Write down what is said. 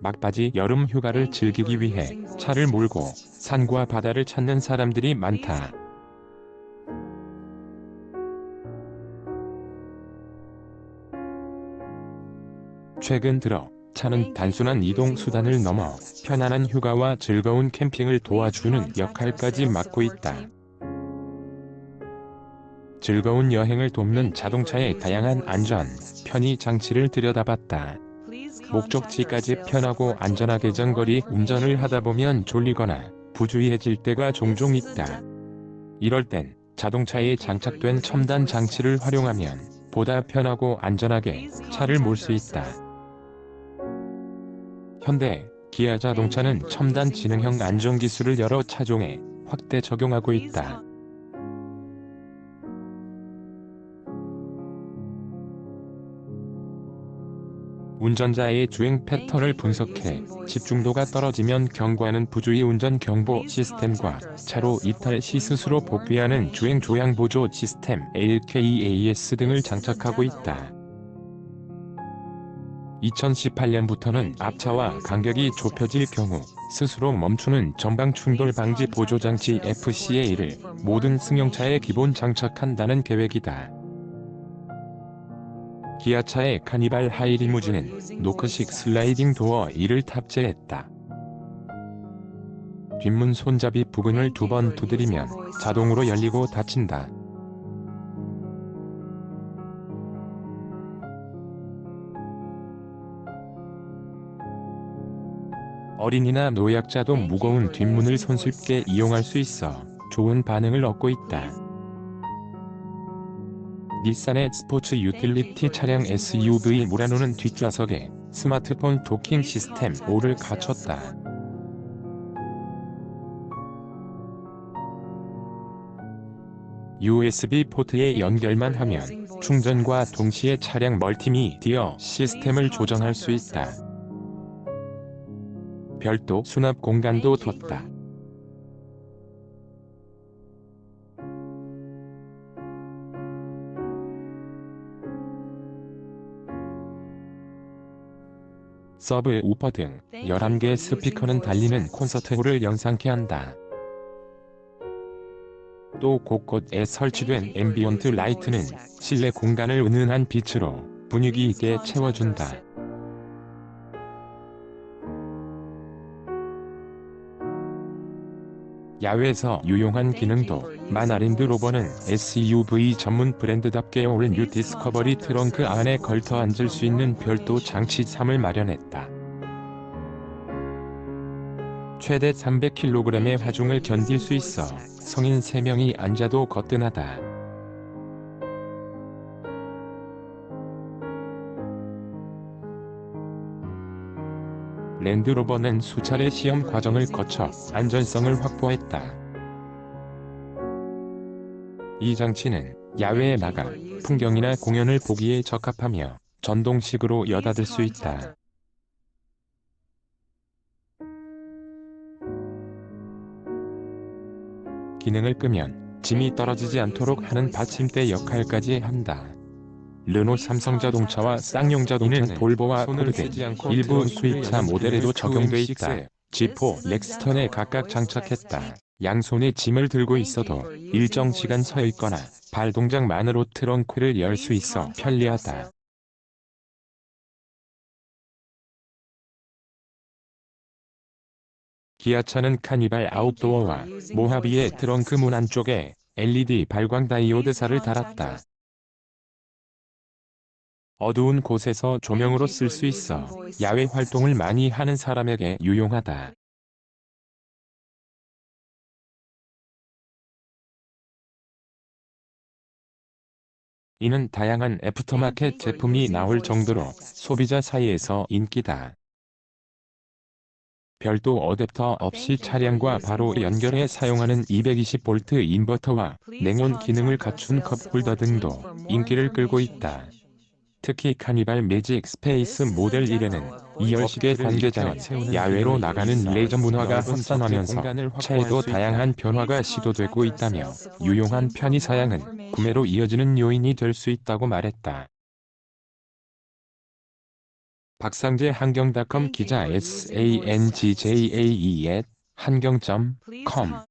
막바지 여름 휴가를 즐기기 위해 차를 몰고 산과 바다를 찾는 사람들이 많다. 최근 들어 차는 단순한 이동 수단을 넘어 편안한 휴가와 즐거운 캠핑을 도와주는 역할까지 맡고 있다. 즐거운 여행을 돕는 자동차의 다양한 안전, 편의 장치를 들여다봤다. 목적지까지 편하고 안전하게 장거리 운전을 하다 보면 졸리거나 부주의해질 때가 종종 있다. 이럴 땐 자동차에 장착된 첨단 장치를 활용하면 보다 편하고 안전하게 차를 몰 수 있다. 현대, 기아 자동차는 첨단 지능형 안전 기술을 여러 차종에 확대 적용하고 있다. 운전자의 주행 패턴을 분석해 집중도가 떨어지면 경고하는 부주의 운전 경보 시스템과 차로 이탈 시 스스로 복귀하는 주행 조향 보조 시스템 LKAS 등을 장착하고 있다. 2018년부터는 앞차와 간격이 좁혀질 경우 스스로 멈추는 전방 충돌 방지 보조 장치 FCA를 모든 승용차에 기본 장착한다는 계획이다. 기아차의 카니발 하이리무진은 노크식 슬라이딩 도어 2를 탑재했다. 뒷문 손잡이 부분을 두 번 두드리면 자동으로 열리고 닫힌다. 어린이나 노약자도 무거운 뒷문을 손쉽게 이용할 수 있어 좋은 반응을 얻고 있다. 닛산의 스포츠 유틸리티 차량 SUV 무라노는 뒷좌석에 스마트폰 도킹 시스템 5를 갖췄다. USB 포트에 연결만 하면 충전과 동시에 차량 멀티미디어 시스템을 조정할 수 있다. 별도 수납 공간도 뒀다. 서브 우퍼 등 11개 스피커는 달리는 콘서트홀을 연상케 한다. 또 곳곳에 설치된 앰비언트 라이트는 실내 공간을 은은한 빛으로 분위기 있게 채워준다. 야외에서 유용한 기능도 마나린드 로버는 SUV 전문 브랜드답게 올뉴 디스커버리 트렁크 안에 걸터 앉을 수 있는 별도 장치 3을 마련했다. 최대 300kg의 하중을 견딜 수 있어 성인 3명이 앉아도 거뜬하다. 랜드로버는 수차례 시험 과정을 거쳐 안전성을 확보했다. 이 장치는 야외에 나가 풍경이나 공연을 보기에 적합하며 전동식으로 여닫을 수 있다. 기능을 끄면 짐이 떨어지지 않도록 하는 받침대 역할까지 한다. 르노 삼성자동차와 쌍용자동차는 볼보와 코르데 일부 수입차 모델에도 적용돼 있다. G4 렉스턴에 각각 장착했다. 양손에 짐을 들고 있어도 일정 시간 서 있거나 발 동작만으로 트렁크를 열 수 있어 편리하다. 기아차는 카니발 아웃도어와 모하비의 트렁크 문 안쪽에 LED 발광 다이오드사를 달았다. 어두운 곳에서 조명으로 쓸 수 있어 야외 활동을 많이 하는 사람에게 유용하다. 이는 다양한 애프터마켓 제품이 나올 정도로 소비자 사이에서 인기다. 별도 어댑터 없이 차량과 바로 연결해 사용하는 220V 인버터와 냉온 기능을 갖춘 컵홀더 등도 인기를 끌고 있다. 특히 카니발 매직 스페이스 모델 1에는 2열식의 관계자는 야외로 나가는 레저 문화가 확산하면서 차에도 다양한 변화가 시도되고 있다며 유용한 편의 사양은 구매로 이어지는 요인이 될 수 있다고 말했다. 박상재 한경닷컴 기자 s a n g j a e 한경.com